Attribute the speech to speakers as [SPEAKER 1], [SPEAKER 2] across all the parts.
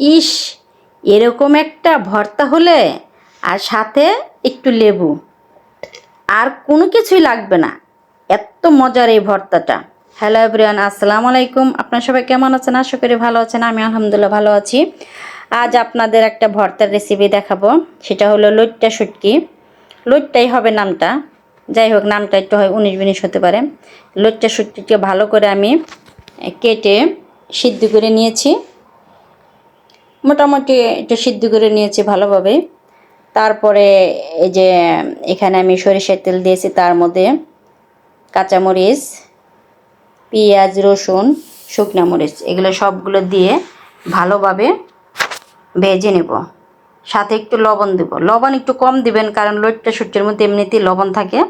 [SPEAKER 1] ইস, এরকম একটা ভর্তা হলে আর সাথে একটু লেবু। আর কোনো কিছুই লাগবে না। এত মজার এই ভর্তাটা। হ্যালো এভরিওয়ান আসসালামু আলাইকুম। আপনার সবাই কেমন আছেন? আশা করি ভালো আছেন। আমি আলহামদুলিল্লাহ ভালো আছি। আজ আপনাদের একটা ভর্তার রেসিপি দেখাবো। সেটা হলো লইট্টা শুটকি। লইট্টাই হবে নামটা। যাই হোক, নামটা একটু হয় উনিশ বিনিশ হতে পারে। লইট্টা শুটকিকে ভালো করে আমি কেটে সিদ্ধ করে নিয়েছি। মোটামুটি একটু সিদ্ধ করে নিয়েছি ভালোভাবে। তারপরে এই যে এখানে আমি সরিষার তেল দিয়েছি, তার মধ্যে কাঁচামরিচ, পেঁয়াজ, রসুন, শুকনো মরিচ, এগুলো সবগুলো দিয়ে ভালোভাবে ভেজে নেব। সাথে একটু লবণ দেব। লবণ একটু কম দিবেন, কারণ লইট্টা শুটকির মধ্যে এমনিতেই লবণ থাকে।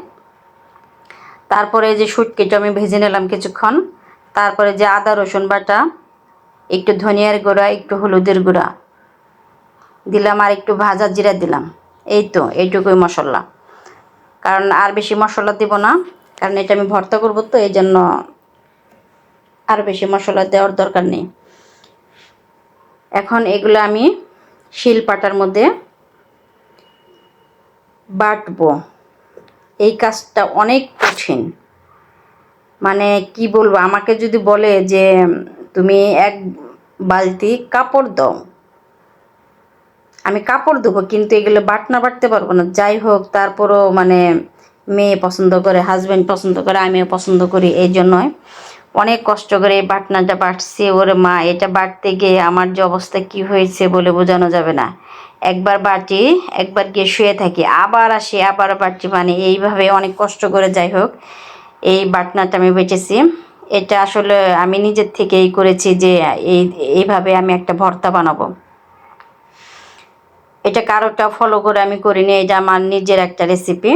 [SPEAKER 1] তারপরে যে শুটকিটা আমি ভেজে নিলাম কিছুক্ষণ। তারপরে যে আদা, রসুন বাটা একটু ধনিয়ার গুঁড়া, একটু হলুদের গুঁড়া। দিলাম আর একটু ভাজা জিরা দিলাম। এই তো, এইটুকুই মশলা। কারণ আর বেশি মশলা দিব না, কারণ এটা আমি ভর্তা করব তো এই জন্য আর বেশি মশলা দেওয়ার দরকার নেই। এখন এগুলো আমি শিল পাটার মধ্যে বাটবো। এই কাজটা অনেক কঠিন। মানে কি বলব, আমাকে যদি বলে যে তুমি এক বালতি কাপড় দাও। আমি কাপড় দেবো কিন্তু এগুলো বাটনা বাটতে পারব না। যাই হোক, তারপরও মানে মেয়ে পছন্দ করে হাজব্যান্ড পছন্দ করে, আমিও পছন্দ করি এই জন্যই। অনেক কষ্ট করে এই বাটনাটা বাটছি ওর মা। এটা বাটতে গিয়ে আমার যে অবস্থা, কি হয়েছে বলে বোঝানো যাবে না। একবার বাটি, একবার গিয়ে শুয়ে থাকি। আবার আসি, আবার বাটি। মানে এইভাবে অনেক কষ্ট করে যাই হোক, এই বাটনাটা আমি বেঁচেছি। এটা আসলে আমি নিজের থেকেই করেছি যে এই, এইভাবে আমি একটা ভর্তা বানাবো। এটা কারোটা ফলো করে আমি করিনি এটা আমার নিজের একটা রেসিপি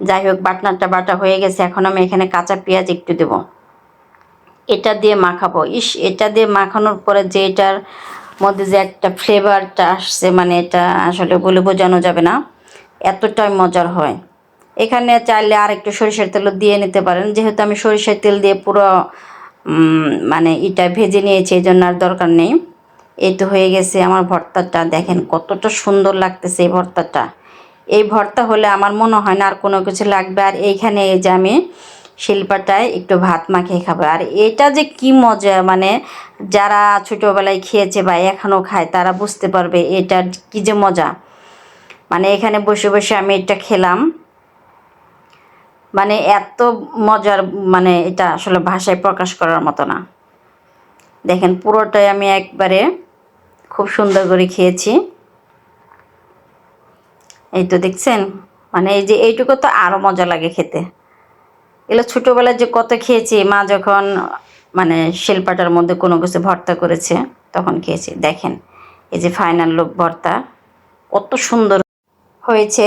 [SPEAKER 1] যাই হোক, বাটনাটা বাটা হয়ে গেছে, এখন আমি এখানে কাঁচা পেঁয়াজ একটু দেব। এটা দিয়ে মাখাবো। ইস, এটা দিয়ে মাখানোর পরে যে এটার মধ্যে যে একটা ফ্লেভারটা আসছে মানে এটা আসলে বলে বোঝানো যাবে না, এতটাই মজার হয়। এখানে চাইলে আর একটু সরিষার তেলও দিয়ে নিতে পারেন। যেহেতু আমি সরিষার তেল দিয়ে পুরো মানে এটা ভেজে নিয়েছি এই জন্য আর দরকার নেই। এই তো হয়ে গেছে আমার ভর্তাটা। দেখেন কতটা সুন্দর লাগতেছে এই ভর্তাটা। এই ভর্তা হলে আমার মনে হয় না আর কোনো কিছু লাগবে। আর এইখানে এই যে আমি শিল্পাটায় একটু ভাত মাখিয়ে খাব। আর এটা যে কি মজা মানে যারা ছোটোবেলায় খেয়েছে বা এখনও খায়, তারা বুঝতে পারবে এটার কি যে মজা। মানে এখানে বসে বসে আমি এটা খেলাম। মানে এত মজার মানে এটা আসলে ভাষায় প্রকাশ করার মতো না। দেখেন, পুরোটাই আমি একবারে খুব সুন্দর করে খেয়েছি। এই তো দেখছেন? মানে এই যে এইটুকু তো আরও মজা লাগে খেতে। এগুলো ছোটোবেলায় যে কত খেয়েছি, মা যখন মানে শিল্পাটার মধ্যে কোনো কিছু ভর্তা করেছে, তখন খেয়েছি। দেখেন, এই যে ফাইনাল লুক ভর্তা, কত সুন্দর হয়েছে।